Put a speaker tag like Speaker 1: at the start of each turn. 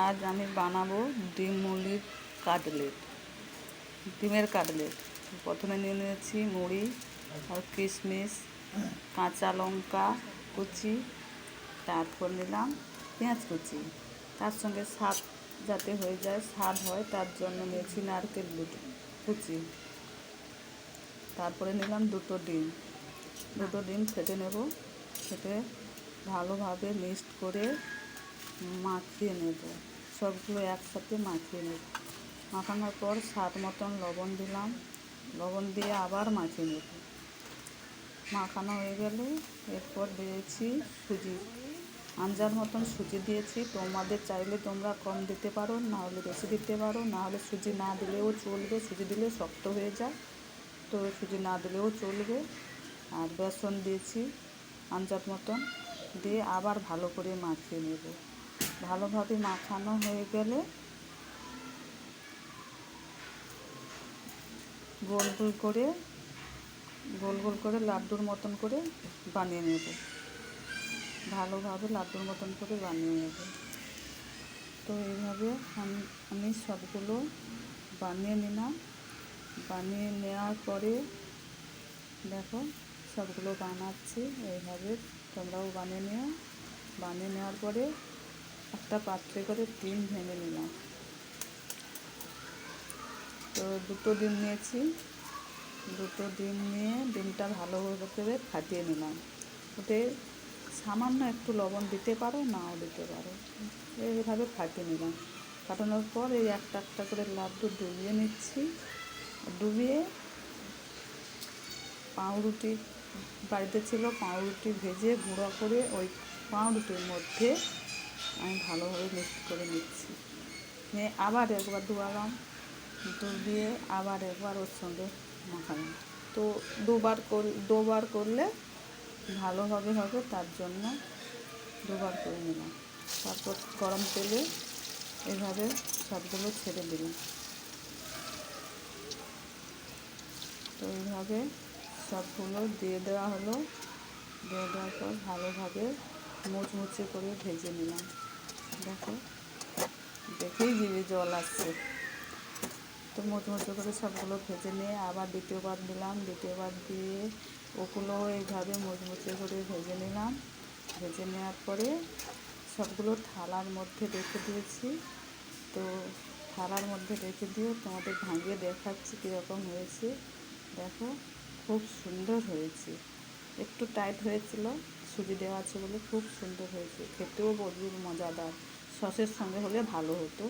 Speaker 1: আজ আমি বানাবো ডিম মুলির কাটলেট, ডিমের কাটলেট। প্রথমে নিয়ে নিয়েছি মুড়ি আর কিশমিশ, কাঁচা লঙ্কা কুচি, তারপর নিলাম পেঁয়াজ কুচি। তার সঙ্গে স্বাদ যাতে হয়ে যায়, স্বাদ হয়, তার জন্য নিয়েছি নারকেল কুচি। তারপরে নিলাম দুটো ডিম। দুটো ডিম ফেটে নেব, ফেটে ভালোভাবে মিক্সড করে মাখিয়ে নেব। সবগুলো একসাথে মাখিয়ে নেব। মাখানোর পর স্বাদ মতন লবণ দিলাম। লবণ দিয়ে আবার মাখিয়ে নেব। মাখানো হয়ে গেলে এরপর দিয়েছি সুজি। আঞ্জার মতন সুজি দিয়েছি। তোমাদের চাইলে তোমরা কম দিতে পারো, না হলে বেশি দিতে পারো। না হলে সুজি না দিলেও চলবে। সুজি দিলে শক্ত হয়ে যায়। তো সুজি না দিলেও চলবে। আর বেসন দিয়েছি আঞ্জার মতন। দিয়ে আবার ভালো করে মাখিয়ে নেব। ভালোভাবে মাখানো হয়ে গেলে গোল গোল করে, গোল গোল করে লাড্ডুর মতন করে বানিয়ে নেব। ভালোভাবে লাড্ডুর মতন করে বানিয়ে নেব। তো এইভাবে আমি আমি সবগুলো বানিয়ে নিলাম। বানিয়ে নেওয়ার পরে দেখো সবগুলো বানাচ্ছি। এইভাবে তোমরাও বানিয়ে নিও। বানিয়ে নেওয়ার পরে একটা পাত্রে করে ডিম ভেঙে নিলাম। তো দুটো ডিম নিয়েছি। দুটো ডিম নিয়ে ডিমটা ভালো করে ফাটিয়ে নিলাম। ওতে সামান্য একটু লবণ দিতে পারো, নাও দিতে পারো। এইভাবে ফাটিয়ে নিলাম। ফাটানোর পর এই একটা একটা করে লাড্ডু ডুবিয়ে নিচ্ছি। ডুবিয়ে পাউরুটি, বাড়িতে ছিল পাউরুটি ভেজে গুঁড়ো করে ওই পাউরুটির মধ্যে আমি ভালোভাবে মিক্স করে নিচ্ছি। নিয়ে আবার একবার ডুবালাম ডুবিয়ে আবার একবার ওর সঙ্গে মাখালাম। তো দুবার কর, দুবার করলে ভালোভাবে হবে, তার জন্য দুবার করে নিলাম। তারপর গরম তেলে এভাবে সবগুলো ছেড়ে দিলাম। তো এইভাবে সবগুলো দিয়ে দেওয়া হলো। দিয়ে দেওয়ার পর ভালোভাবে মুচমুচে করে ভেজে নিলাম। দেখো। দেখেই জিভে জল আসছে। তো মুচমুচে করে সবগুলো ভেজে নিয়ে আবার দ্বিতীয়বার দিলাম দ্বিতীয়বার দিয়ে ওগুলো এইভাবে মুচমুচে করে ভেজে নিলাম। ভেজে নেওয়ার পরে সবগুলো থালার মধ্যে রেখে দিয়েছি। তো থালার মধ্যে রেখে দিয়ে তোমাদের ভাঙিয়ে দেখাচ্ছি কীরকম হয়েছে। দেখো, খুব সুন্দর হয়েছে। একটু টাইট হয়েছিল। সুজি দেওয়া আছে বলে খুব সুন্দর হয়েছে। খেতেও প্রচুর মজাদার। সসের সঙ্গে হলে ভালো হতো।